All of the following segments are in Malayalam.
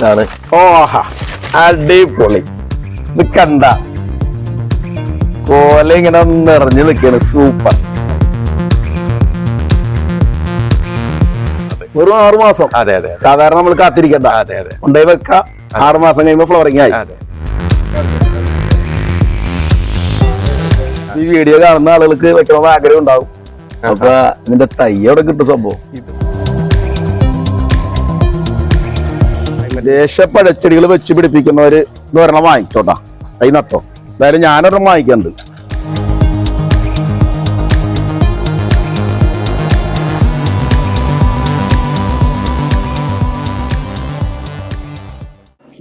ഇതാണ്. ഓഹ അടിപൊളി. ഇത് കണ്ട. കോല ഇങ്ങനെ നിറഞ്ഞു നിൽക്കാണ് സൂപ്പർ. വെറും ആറു മാസം. അതെ അതെ സാധാരണ നമ്മൾ കാത്തിരിക്കണ്ട. അതെ അതെ. ഉണ്ടായി വെക്ക. ആറു മാസം കഴിയുമ്പോ ഫ്ലവറിംഗ് ആയി. ഈ വീഡിയോ കാണുന്ന ആളുകൾക്ക് വെക്കണമെന്ന് ആഗ്രഹം ഉണ്ടാവും. അപ്പൊ ഇതിന്റെ തൈ അവിടെ കിട്ടും സംഭവം. ദേശപ്പഴച്ചെടികൾ വെച്ച് പിടിപ്പിക്കുന്നവര് ഇത് ഒരെണ്ണം വാങ്ങിക്കോട്ടാ. തൈ നട്ടോ എന്തായാലും ഞാനൊരെണ്ണം വാങ്ങിക്കുന്നുണ്ട്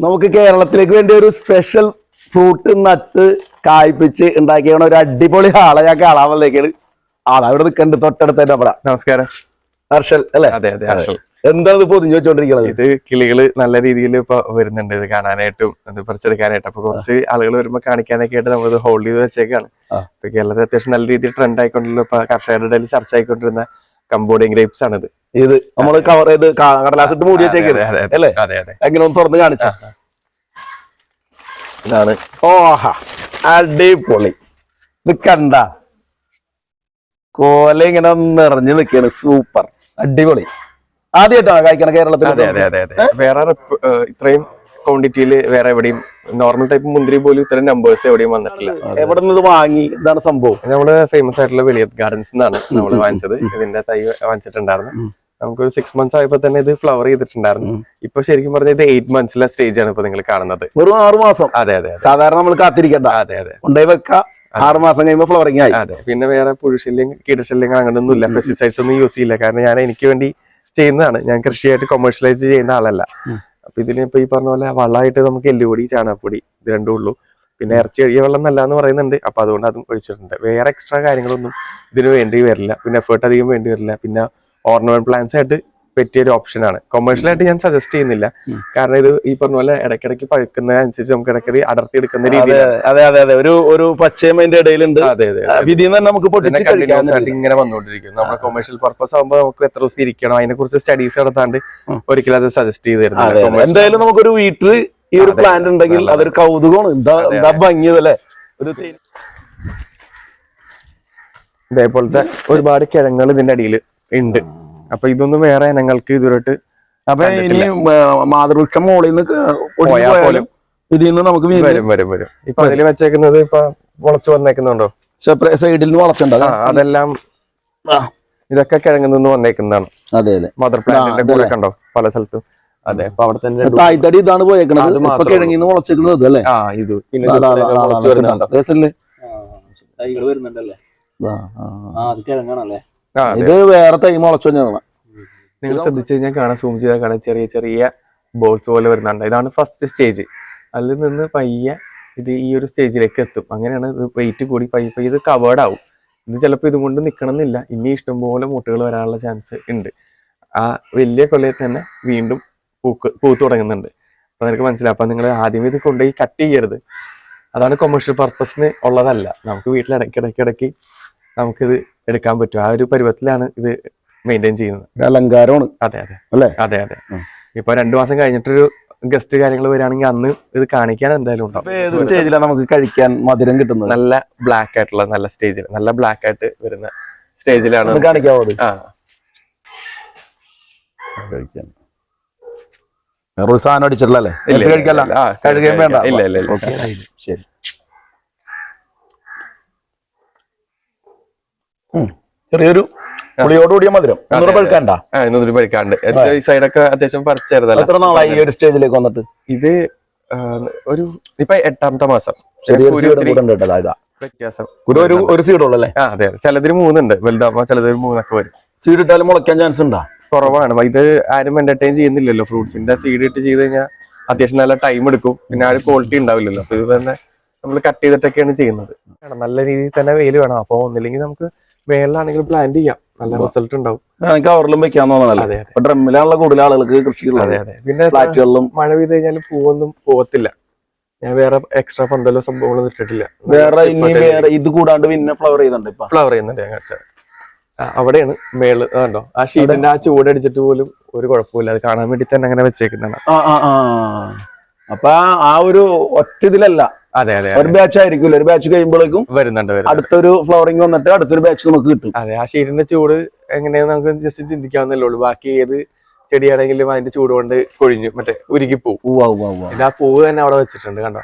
നമുക്ക് കേരളത്തിലേക്ക് വേണ്ടി ഒരു സ്പെഷ്യൽ ഫ്രൂട്ട് നട്ട് കായ്പിച്ച് ഉണ്ടാക്കിയ ഒരു അടിപൊളി ആളെ ഞാൻ കാണാൻ വന്നേക്കാണ്. ആളെ അവിടെ നിൽക്കണ്ട് തൊട്ടടുത്ത് തന്നെ അവിടെ. നമസ്കാരം. ഹർഷൽ അല്ലേ? അതെ അതെ ഹർഷൽ. എന്താണ് പൊതിഞ്ഞു വെച്ചോണ്ടിരിക്കണത്? ഇത് കിളികൾ നല്ല രീതിയിൽ ഇപ്പൊ വരുന്നുണ്ട്. ഇത് കാണാനായിട്ടും ഇത് പറിച്ചെടുക്കാനായിട്ടും. അപ്പൊ കുറച്ച് ആളുകൾ വരുമ്പോ കാണിക്കാനൊക്കെ ആയിട്ട് നമ്മളിത് ഹോൾഡ് ചെയ്ത് വെച്ചേക്കാണ്. ഇപ്പൊ കേരളത്തിൽ അത്യാവശ്യം നല്ല രീതിയിൽ ട്രെൻഡ് ആയിക്കൊണ്ടല്ലോ ഇപ്പൊ കർഷകരുടെ ഇടയിൽ ചർച്ച ആയിക്കൊണ്ടിരുന്ന കമ്പോഡിയൻ ഗ്രേപ്സ് ആണ് ഇത് ഇത് നമ്മൾ കവർ ചെയ്ത് കടലാസ് ഇട്ട് മൂടി അതെ, അല്ലേ? എങ്ങനെ ഒന്ന് തുറന്ന് കാണിച്ച? ഇതാണ്. ഓഹ അടിപൊളി. ഇത് കണ്ട? കോല ഇങ്ങനെ നിറഞ്ഞു നിൽക്കുകയാണ് സൂപ്പർ. അടിപൊളി. ആദ്യമായിട്ടാണ് കഴിക്കണം കേരളത്തിൽ അതെ അതെ അതെ അതെ. വേറെ ഇത്രയും ക്വാണ്ടിറ്റിയിൽ വേറെ എവിടെയും നോർമൽ ടൈപ്പ് മുന്തിരി പോലും ഇത്രയും നമ്പേഴ്സ് എവിടെയും വന്നിട്ടില്ല. എവിടെ നിന്ന് വാങ്ങി? ഇതാണ് സംഭവം. നമ്മൾ ഫേമസ് ആയിട്ടുള്ള വലിയ ഗാർഡൻസ് നിന്നാണ് നമ്മൾ വാങ്ങിച്ചത്. ഇതിന്റെ തൈ വാങ്ങിച്ചിട്ടുണ്ടായിരുന്നു. നമുക്ക് നമുക്കൊരു സിക്സ് മന്ത്സ് ആയപ്പോ തന്നെ ഇത് ഫ്ലവർ ചെയ്തിട്ടുണ്ടായിരുന്നു. ഇപ്പൊ ശരിക്കും പറഞ്ഞാൽ ഇത് എയ്റ്റ് മന്ത്സിലെ സ്റ്റേജ് ആണ് ഇപ്പൊ നിങ്ങൾ കാണുന്നത്. വെറും ആറു മാസം. അതെ അതെ അതെ. സാധാരണ നമ്മൾ കാത്തിരിക്കണ്ട. അതെ അതെ. ഉണ്ടായി വെക്കാം ആറ് മാസം കഴിയുമ്പോൾ ഫ്ലവറിംഗ് ആയി. അതെ പിന്നെ വേറെ പുഴുശല്യം കീടശല്യം അങ്ങനെയൊന്നും ഇല്ല പെസ്റ്റിസൈഡ്സ് ഒന്നും യൂസ് ചെയ്യില്ല. കാരണം ഞാൻ എനിക്ക് വേണ്ടി ചെയ്യുന്നതാണ്. ഞാൻ കൃഷിയായിട്ട് കൊമേഴ്ഷ്യലൈസ് ചെയ്യുന്ന ആളല്ല. അപ്പൊ ഇതിലിപ്പോ ഇപ്പൊ ഈ പറഞ്ഞ പോലെ വളമായിട്ട് നമുക്ക് എല്ലുപൊടി ചാണകപ്പൊടി ഇത് രണ്ടും ഉള്ളൂ. പിന്നെ ഇറച്ചി കഴിയ വെള്ളം നല്ല എന്ന് പറയുന്നുണ്ട്. അപ്പൊ അതുകൊണ്ട് അതും ഒഴിച്ചിട്ടുണ്ട്. വേറെ എക്സ്ട്രാ കാര്യങ്ങളൊന്നും ഇതിന് വേണ്ടി വരില്ല. പിന്നെ എഫേർട്ട് അധികം വേണ്ടി വരില്ല. പിന്നെ ഓർണമെന്റ് പ്ലാന്റ്സ് ആയിട്ട് പറ്റിയ ഒരു ഓപ്ഷൻ ആണ്. കൊമേഴ്ഷ്യൽ ആയിട്ട് ഞാൻ സജസ്റ്റ് ചെയ്യുന്നില്ല. കാരണം ഇത് ഈ പറഞ്ഞ പോലെ ഇടയ്ക്കിടയ്ക്ക് പഴുക്കുന്നതിനനുസരിച്ച് നമുക്ക് ഇടയ്ക്ക് അടർത്തി എടുക്കുന്ന രീതി അതെ അതെ അതെ. ഒരു ഒരു പച്ചയും അതിന്റെ ഇടയിലുണ്ട്. അതെ അതെ നമുക്ക് കണ്ടിന്യൂസ് ആയിട്ട് ഇങ്ങനെ വന്നുകൊണ്ടിരിക്കും. നമ്മുടെ കൊമേഴ്ഷ്യൽ പർപ്പസ് ആകുമ്പോൾ നമുക്ക് എത്ര ദിവസം ഇരിക്കണം? അതിനെ കുറിച്ച് സ്റ്റഡീസ് നടത്താണ്ട്. ഒരിക്കലും അത് സജസ്റ്റ് ചെയ്ത് തരുന്നത് എന്തായാലും നമുക്കൊരു വീട്ടിൽ ഈ ഒരു പ്ലാന്റ് ഉണ്ടെങ്കിൽ അതൊരു കൗതുകമാണ്. എന്താ എന്താ ഭംഗിയതല്ലേ ഒരു ഇതേപോലത്തെ ഒരുപാട് കിഴങ്ങൾ ഇതിന്റെ അടിയിൽ ഉണ്ട്. അപ്പൊ ഇതൊന്നും വേറെ ഇനങ്ങൾക്ക് ഇതുവരെയായിട്ട് അപ്പൊ ഇനി മാതൃവൃക്ഷം മോളിൽ നിന്ന് പോയാലും ഇതിൽ നിന്ന് നമുക്ക് വരും വരും വരും ഇപ്പൊ അതിൽ വെച്ചേക്കുന്നത് ഇപ്പൊ മുളച്ചു വന്നേക്കുന്നുണ്ടോ സൈഡിൽ നിന്ന് വളച്ചുണ്ടോ അതെല്ലാം ഇതൊക്കെ കിഴങ്ങിൽ നിന്ന് വന്നേക്കുന്നതാണ് അതെ അതെ മദർ പ്ലാന്റിന്റെ കൂടെ കണ്ടോ പല സ്ഥലത്തും അതെ അപ്പൊ അവിടെ തന്നെ തായ്തടി ഇതാണ് പോയേക്കുന്നത് കിഴങ്ങിൽ ഇപ്പൊ വളച്ചേക്കുന്നത് ഇത് അല്ലേ ആ ഇത് പിന്നെ മുളച്ച് അതാ, വരുന്നുണ്ടോ തൈകൾ വരുന്നുണ്ടല്ലേ ആ, അത് കിഴങ്ങാണല്ലേ ഇത് വേറെ തൈ മുളച്ചു നിങ്ങൾ ശ്രദ്ധിച്ചു കഴിഞ്ഞാൽ കാണാൻ സൂം ചെയ്താൽ കാണാൻ ചെറിയ ചെറിയ ബോൾസ് പോലെ വരുന്നുണ്ട്. ഇതാണ് ഫസ്റ്റ് സ്റ്റേജ് അതിൽ നിന്ന് പയ്യെ ഇത് ഈ ഒരു സ്റ്റേജിലേക്ക് എത്തും. അങ്ങനെയാണ് ഇത് വെയിറ്റ് കൂടി പയ്യെ പയ്യെ ഇത് കവേർഡ് ആവും. ഇത് ചിലപ്പോൾ ഇതും കൊണ്ട് നിൽക്കണമെന്നില്ല ഇനി ഇഷ്ടംപോലെ മുട്ടുകൾ വരാനുള്ള ചാൻസ് ഉണ്ട്. ആ വലിയ കൊല്ലയിൽ തന്നെ വീണ്ടും പൂക്ക് പൂത്ത് തുടങ്ങുന്നുണ്ട്. അപ്പം നിനക്ക് മനസ്സിലാവും. അപ്പം നിങ്ങൾ ആദ്യം ഇത് കൊണ്ടുപോയി കട്ട് ചെയ്യരുത്. അതാണ് കൊമേഴ്ഷ്യൽ പർപ്പസിന് ഉള്ളതല്ല. നമുക്ക് വീട്ടിൽ ഇടയ്ക്കിടയ്ക്കിടയ്ക്ക് ഇടയ്ക്ക് ഇടയ്ക്ക് നമുക്കിത് എടുക്കാൻ പറ്റും. ആ ഒരു പരുവത്തിലാണ് ഇത് മെയിന്റെയിൻ ചെയ്യുന്നത്. അലങ്കാരമാണ്. അതെ അതെ. അല്ലേ? അതെ അതെ. ഇപ്പൊ രണ്ടു മാസം കഴിഞ്ഞിട്ടൊരു ഗസ്റ്റ് കാര്യങ്ങൾ വരികയാണെങ്കിൽ അന്ന് ഇത് കാണിക്കാൻ എന്തായാലും ഏത് ഉണ്ടാവും സ്റ്റേജിലാണ് നമുക്ക് കഴിക്കാൻ മധുരം കിട്ടുന്നത്? നല്ല ബ്ലാക്ക് ആയിട്ടുള്ള നല്ല സ്റ്റേജിൽ നല്ല ബ്ലാക്ക് ആയിട്ട് വരുന്ന സ്റ്റേജിലാണ് കാണിക്കാവുന്നത് കാണിക്കാവോ ആ. കഴിക്കാൻ. വേറൊരു സാധനം അടിച്ചിട്ടില്ല അല്ലേ ഇല്ല, നേരത്തെ കഴിക്കല്ല ഇല്ല, ആ, കഴുകുകയും വേണ്ട. ഇല്ല, ഇല്ല, ഇല്ല. ഓക്കേ, ശരി. ചെറിയൊരു പുളിയോടുകൂടിയ മധുരം. അതെ. പഴുക്കണ്ട? ആ ഇന്നൊരു പരിക്കാണ്ട് ഈ സൈഡൊക്കെ അത്യാവശ്യം പറിച്ചായിരുന്നല്ലോ എത്ര നാളായി ഈ ഒരു സ്റ്റേജിലേക്ക് വന്നിട്ട്? ഇത് ഒരു ഇപ്പൊ എട്ടാമത്തെ മാസം. വ്യത്യാസം. ഒരു ഒരു ഒരു സീഡ് ഉള്ളു അല്ലേ? ആ അതെ അതെ. ചിലതിന് മൂന്നുണ്ട്. വലുതാവുമ്പോ ചിലതിന് മൂന്നൊക്കെ വരും. സീഡ് ഇട്ടാലും മുളയ്ക്കാൻ ചാൻസ് ഉണ്ടാ? കുറവാണ്. ഇത് ആരും എന്റർടൈൻ ചെയ്യുന്നില്ലല്ലോ ഫ്രൂട്ട്സിന്റെ സീഡ് ഇട്ട് ചെയ്ത് കഴിഞ്ഞാൽ അത്യാവശ്യം നല്ല ടൈം എടുക്കും. പിന്നെ ആ ഒരു ക്വാളിറ്റി ഉണ്ടാവില്ലല്ലോ. അപ്പൊ ഇത് തന്നെ നമ്മൾ കട്ട് ചെയ്തിട്ടൊക്കെയാണ് ചെയ്യുന്നത്. നല്ല രീതിയിൽ തന്നെ വെയിൽ വേണം. അപ്പൊ ഒന്നില്ലെങ്കിൽ നമുക്ക് വേളിലാണെങ്കിൽ പ്ലാൻ ചെയ്യാം. നല്ല റിസൾട്ട് ഉണ്ടാവും. കവറിലും വെക്കാൻ തോന്നണല്ലേ? ഡ്രമ്മിലാണല്ലോ കൂടുതൽ ആളുകൾക്ക് കൃഷിയുള്ളത്. പിന്നെ ഫ്ലാറ്റുകളിലും. മഴ പെയ്ത് കഴിഞ്ഞാൽ പൂവൊന്നും പോവത്തില്ല ഞാൻ വേറെ എക്സ്ട്രാ പന്തലോ സംഭവങ്ങളൊന്നും ഇട്ടിട്ടില്ല. വേറെ ഇനി വേറെ ഇത് കൂടാണ്ട് പിന്നെ ഫ്ലവർ ചെയ്യുന്നുണ്ട് ഫ്ലവർ ചെയ്യുന്നുണ്ട് ഞാൻ കാണിച്ചത് അവിടെയാണ് മേൾ. ആ, കണ്ടോ? ആ ഷീറ്റിന്റെ ആ ചൂടടിച്ചിട്ട് പോലും ഒരു കുഴപ്പമില്ല. അത് കാണാൻ വേണ്ടി തന്നെ അങ്ങനെ വെച്ചേക്കുന്നതാണ്. അപ്പൊ ആ ഒരു ഒറ്റ ഇതിലല്ല. അതെ അതെ ഒരു ബാച്ച് ആയിരിക്കും ഒരു ബാച്ച് കഴിയുമ്പോഴേക്കും വരുന്നുണ്ട് അടുത്തൊരു ഫ്ലോറിംഗ് വന്നിട്ട് അടുത്തൊരു ബാച്ച് നമുക്ക് കിട്ടും. അതെ ആ ഷീറ്റിന്റെ ചൂട് എങ്ങനെയാന്ന് നമുക്ക് ജസ്റ്റ് ചിന്തിക്കാവുന്നല്ലേ ഉള്ളൂ. ബാക്കി ഏത് ചെടിയാണെങ്കിലും അതിന്റെ ചൂട് കൊണ്ട് കൊഴിഞ്ഞു മറ്റേ ഉരുകി ഉവ്വ ഇത് ആ പൂവ് തന്നെ അവിടെ വെച്ചിട്ടുണ്ട് കണ്ടോ?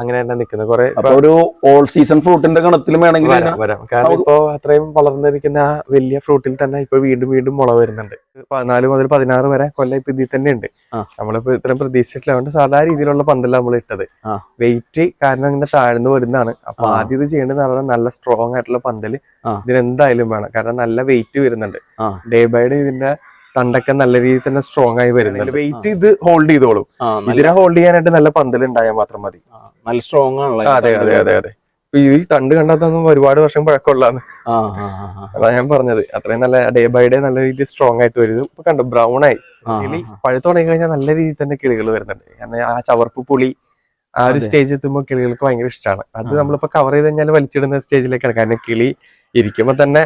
അങ്ങനെ തന്നെ നിൽക്കുന്നത് കുറെ ഒരു ഓൾ സീസൺ ഫ്രൂട്ടിന്റെ ഗണത്തിലും വേണമെങ്കിൽ വരാം കാരണം ഇപ്പോ അത്രയും വളർന്നിരിക്കുന്ന ആ വലിയ ഫ്രൂട്ടിൽ തന്നെ ഇപ്പൊ വീണ്ടും വീണ്ടും മുള വരുന്നുണ്ട്. പതിനാല് മുതൽ പതിനാറ് വരെ കൊല്ലം ഇപ്പൊ ഇതിൽ തന്നെ ഉണ്ട്. നമ്മളിപ്പോ ഇത്രയും പ്രതീക്ഷിച്ചിട്ടില്ല. സാധാരണ സാധാ രീതിയിലുള്ള പന്തല്ല നമ്മൾ ഇട്ടത്. വെയിറ്റ് കാരണം ഇങ്ങനെ താഴ്ന്നു വരുന്നതാണ്. അപ്പൊ ആദ്യം ഇത് ചെയ്യേണ്ടത് പറഞ്ഞാൽ നല്ല സ്ട്രോങ് ആയിട്ടുള്ള പന്തൽ. ഇതിനെന്തായാലും വേണം. കാരണം നല്ല വെയിറ്റ് വരുന്നുണ്ട്. ഡേ ബൈ ഡേ ഇതിന്റെ തണ്ടൊക്കെ നല്ല രീതിയിൽ തന്നെ സ്ട്രോങ് ആയി വരുന്നുണ്ട്. വെയിറ്റ് ഇത് ഹോൾഡ് ചെയ്തോളും. ഇതിനെ ഹോൾഡ് ചെയ്യാനായിട്ട് നല്ല പന്തൽ ഉണ്ടായാൽ മാത്രം മതി. നല്ല സ്ട്രോങ് ആണല്ലോ അതെ അതെ അതെ ഈ തണ്ട് കണ്ടാത്തൊന്നും ഒരുപാട് വർഷം പഴക്കമുള്ളതാണ്. അതാ ഞാൻ പറഞ്ഞത്. അത്രയും നല്ല ഡേ ബൈ ഡേ നല്ല രീതിയിൽ സ്ട്രോങ് ആയിട്ട് വരും. ഇപ്പൊ കണ്ടു ബ്രൗൺ ആയി. കിളി പഴുത്ത് തുടങ്ങി കഴിഞ്ഞാൽ നല്ല രീതിയിൽ തന്നെ കിളികൾ വരുന്നുണ്ട്. കാരണം ആ ചവർപ്പ് പുളി ആ ഒരു സ്റ്റേജ് എത്തുമ്പോൾ കിളികൾക്ക് ഭയങ്കര ഇഷ്ടമാണ് അത്. നമ്മളിപ്പോ കവർ ചെയ്ത് കഴിഞ്ഞാൽ വലിച്ചിടുന്ന സ്റ്റേജിലേക്കാണ് കാരണം കിളി ഇരിക്കുമ്പോ തന്നെ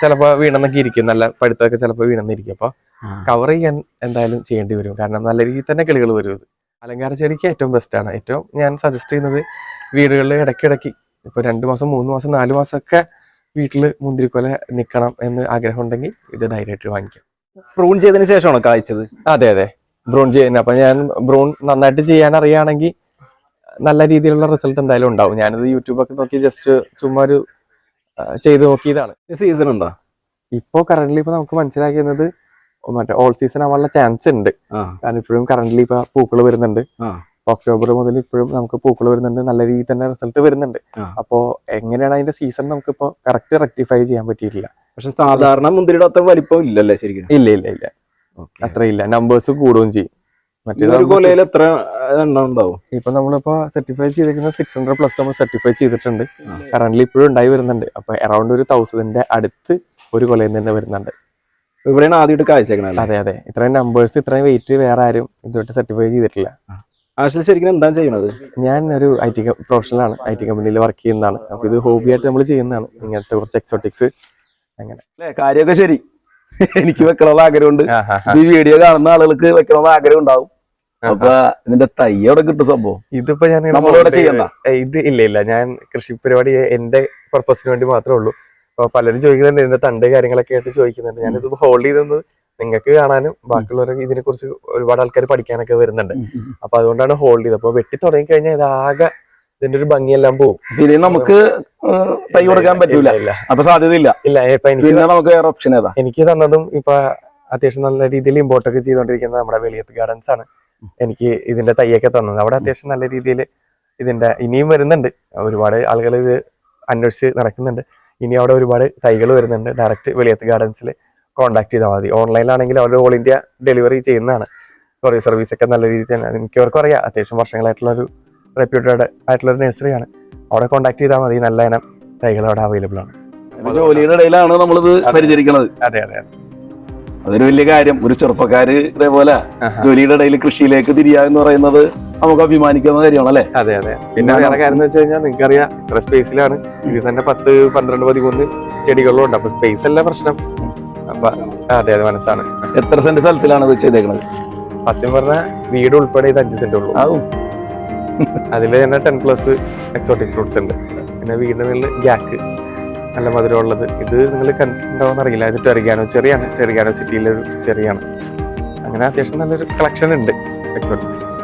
ചിലപ്പോ വീണെന്നൊക്കെ ഇരിക്കും. നല്ല പഠിത്തമൊക്കെ ചിലപ്പോ വീണെന്നിരിക്കും. അപ്പൊ. കവർ ചെയ്യാൻ എന്തായാലും ചെയ്യേണ്ടി വരും. കാരണം നല്ല രീതിയിൽ തന്നെ കിളികൾ വരും അലങ്കാര ചെടിക്ക് ഏറ്റവും ബെസ്റ്റ് ആണ്. ഏറ്റവും ഞാൻ സജസ്റ്റ് ചെയ്യുന്നത് വീടുകളിൽ ഇടയ്ക്കിടയ്ക്ക് ഇപ്പൊ രണ്ടു മാസം മൂന്ന് മാസം നാല് മാസമൊക്കെ വീട്ടിൽ മുന്തിരിക്കൊല നിൽക്കണം എന്ന് ആഗ്രഹം ഉണ്ടെങ്കിൽ ഇത് ധൈര്യമായിട്ട് വാങ്ങിക്കാം. ബ്രൂൺ ചെയ്തതിന് ശേഷമാണോ കായ്ച്ചത്? അതെ അതെ. ബ്രൂൺ ചെയ്യുന്നത് അപ്പൊ ഞാൻ ബ്രൂൺ നന്നായിട്ട് ചെയ്യാൻ അറിയുകയാണെങ്കിൽ നല്ല രീതിയിലുള്ള റിസൾട്ട് എന്തായാലും ഉണ്ടാവും. ഞാനിത് യൂട്യൂബൊക്കെ നോക്കി ജസ്റ്റ് ചുമ്മാ ഒരു ചെയ്ത് നോക്കിയതാണ്. സീസൺ ഉണ്ടോ? ഇപ്പോ കറന്റ് ഇപ്പൊ നമുക്ക് മനസ്സിലാക്കുന്നത് മറ്റേ ഓൾ സീസൺ ആവാനുള്ള ചാൻസ് ഉണ്ട്. കാരണം ഇപ്പോഴും കറന്റ് ഇപ്പൊ പൂക്കൾ വരുന്നുണ്ട്. ഒക്ടോബർ മുതൽ ഇപ്പോഴും നമുക്ക് പൂക്കൾ വരുന്നുണ്ട്. നല്ല രീതിയിൽ തന്നെ റിസൾട്ട് വരുന്നുണ്ട്. അപ്പോ എങ്ങനെയാണ് അതിന്റെ സീസൺ നമുക്ക് ഇപ്പോ കറക്റ്റ് റെക്ടിഫൈ ചെയ്യാൻ പറ്റിയിട്ടില്ല. പക്ഷെ സാധാരണ മുന്തിരിയുടെ അത്ര വലിപ്പം ഇല്ലല്ലേ ശരിക്കും? ഇല്ല ഇല്ല ഇല്ല. Okay. അത്ര ഇല്ല നമ്പേഴ്സ് കൂടുകയും ചെയ്യും. കൊലയിൽ എത്ര എണ്ണം ഉണ്ടാവും? ഇപ്പൊ നമ്മളിപ്പോ സർട്ടിഫൈ ചെയ്തിരിക്കുന്ന സിക്സ് ഹൺഡ്രഡ് പ്ലസ് നമ്മൾ സർട്ടിഫൈ ചെയ്തിട്ടുണ്ട്. കറന്റ് ഇപ്പോഴും ഉണ്ടായി വരുന്നുണ്ട്. അപ്പൊ അറൌണ്ട് ഒരു തൗസൻഡിന്റെ അടുത്ത് ഒരു കൊലയിൽ തന്നെ വരുന്നുണ്ട്. ഇവിടെയാണ് ആദ്യമായിട്ട് കാഴ്ചക്കണല്ലേ അതെ അതെ. ഇത്രയും നമ്പേഴ്സ് ഇത്രയും വെയിറ്റ് വേറെ ആരും ഇതുവരെ സർട്ടിഫൈ ചെയ്തിട്ടില്ല. ആക്ച്വലി ശരിക്കും എന്താ ചെയ്യണത് ഞാൻ ഒരു ഐ ടി പ്രൊഫഷണലാണ് ഐ ടി കമ്പനിയിൽ വർക്ക് ചെയ്യുന്നതാണ്. അപ്പൊ ഇത് ഹോബി ആയിട്ട് നമ്മൾ ചെയ്യുന്നതാണ്. ഇങ്ങനത്തെ കുറച്ച് എക്സോട്ടിക്സ് അങ്ങനെ. അല്ലേ? കാര്യമൊക്കെ ശരി. എനിക്ക് വെക്കണമെന്ന് ആഗ്രഹമുണ്ട്. ഈ വീഡിയോ കാണുന്ന ആളുകൾക്ക് വെക്കണമെന്ന് ആഗ്രഹം ഉണ്ടാവും അപ്പൊ ഇതിന്റെ തൈ അവിടെ കിട്ടും സംഭവം. ഇതിപ്പോ ഞാൻ നമ്മളിവിടെ ചെയ്യണ്ട? ഇത് ഇല്ല ഇല്ല. ഞാൻ കൃഷി പരിപാടി എന്റെ പർപ്പസിന് വേണ്ടി മാത്രമേ ഉള്ളൂ. അപ്പൊ പലരും ചോദിക്കുന്നുണ്ട് ഇതിന്റെ തണ്ട് കാര്യങ്ങളൊക്കെ ആയിട്ട് ചോദിക്കുന്നുണ്ട്. ഞാനിത് ഹോൾഡ് ചെയ്തെന്ന് നിങ്ങൾക്ക് കാണാനും ബാക്കിയുള്ളവർക്ക് ഇതിനെ കുറിച്ച് ഒരുപാട് ആൾക്കാർ പഠിക്കാനൊക്കെ വരുന്നുണ്ട്. അപ്പൊ അതുകൊണ്ടാണ് ഹോൾഡ് ചെയ്തത്. അപ്പൊ വെട്ടി തുടങ്ങി കഴിഞ്ഞാൽ ഇതാകെ ഇതിന്റെ ഒരു ഭംഗിയെല്ലാം പോകും ഇനി നമുക്ക് തൈ കൊടുക്കാൻ പറ്റൂല. അപ്പൊ സാധ്യതയില്ല. ഇല്ല ഇപ്പൊ എനിക്ക് പിന്നെ നമുക്ക് വേറെ ഓപ്ഷൻ ഏതാ? എനിക്ക് തന്നതും ഇപ്പൊ അത്യാവശ്യം നല്ല രീതിയിൽ ഇമ്പോർട്ടൊക്കെ ചെയ്തുകൊണ്ടിരിക്കുന്നത് നമ്മുടെ വെളിയത്ത് ഗാർഡൻസ് ആണ്. എനിക്ക് ഇതിന്റെ തൈയൊക്കെ തന്നത്. അവിടെ അത്യാവശ്യം നല്ല രീതിയിൽ ഇതിന്റെ ഇനിയും വരുന്നുണ്ട്. ഒരുപാട് ആളുകൾ ഇത് അന്വേഷിച്ച് നടക്കുന്നുണ്ട്. ഇനി അവിടെ ഒരുപാട് തൈകൾ വരുന്നുണ്ട്. ഡയറക്റ്റ് വെളിയത്ത് ഗാർഡൻസിൽ കോൺടാക്ട് ചെയ്താൽ മതി. ഓൺലൈനിലാണെങ്കിൽ അവർ ഓൾ ഇന്ത്യ ഡെലിവറി ചെയ്യുന്നതാണ്. കൊറിയർ സർവീസ് ഒക്കെ നല്ല രീതിയിൽ തന്നെ. മിക്കവർക്കും അറിയാം. അത്യാവശ്യം വർഷങ്ങളായിട്ടുള്ള ഒരു റെപ്യൂട്ടഡ് ആയിട്ടുള്ള ഒരു നഴ്സറിയാണ് അവിടെ കോൺടാക്ട് ചെയ്താൽ മതി. നല്ല ഇനം തൈകൾ അവിടെ അവൈലബിൾ ആണ്. ഒരു ജോലിയുടെ ഇടയിലാണ് നമ്മളിത് പരിചരിക്കണത്. അതെ അതെ. അതൊരു വലിയ കാര്യം. ഒരു ചെറുപ്പക്കാര് ഇതേപോലെ. ജോലിയുടെ ഇടയിൽ കൃഷിയിലേക്ക് തിരിയാ എന്ന് പറയുന്നത് നമുക്ക് അഭിമാനിക്കുന്ന കാര്യമാണ് അല്ലെ അതെ അതെ. പിന്നെ വേറെ കാര്യം വെച്ച് കഴിഞ്ഞാൽ നിങ്ങൾക്കറിയാം ഇത്ര സ്പേസിലാണ് ഇതിൽ തന്നെ പത്ത് പന്ത്രണ്ട് പതിമൂന്ന് ചെടികളും ഉണ്ട്. അപ്പൊ സ്പേസ് അല്ല പ്രശ്നം. അപ്പൊ അതെ അതെ മനസ്സാണ്. എത്ര സെന്റ് സ്ഥലത്തിലാണ് ഇത് ചെയ്തേക്കുന്നത് സത്യം പറഞ്ഞാൽ വീട് ഉൾപ്പെടെ ഇത് അഞ്ച് സെന്റ് ഉള്ളൂ. ആവും. അതിൽ തന്നെ ടെൻ പ്ലസ് എക്സോട്ടിക് ഫ്രൂട്ട്സ് ഉണ്ട്. പിന്നെ വീടിനുള്ളിൽ ഗ്യാക്ക്. നല്ല മധുരമുള്ളത്. ഇത് നിങ്ങൾ കണ്ടിട്ടുണ്ടാവുമെന്ന് അറിയില്ല. ഇത് ടെറിഗാനോ ചെറിയാണ്. ടെറിഗാനോ സിറ്റിയിലെ ഒരു ചെറിയാണ്. അങ്ങനെ അത്യാവശ്യം നല്ലൊരു കളക്ഷൻ ഉണ്ട്. എക്സോട്ടിക്സ്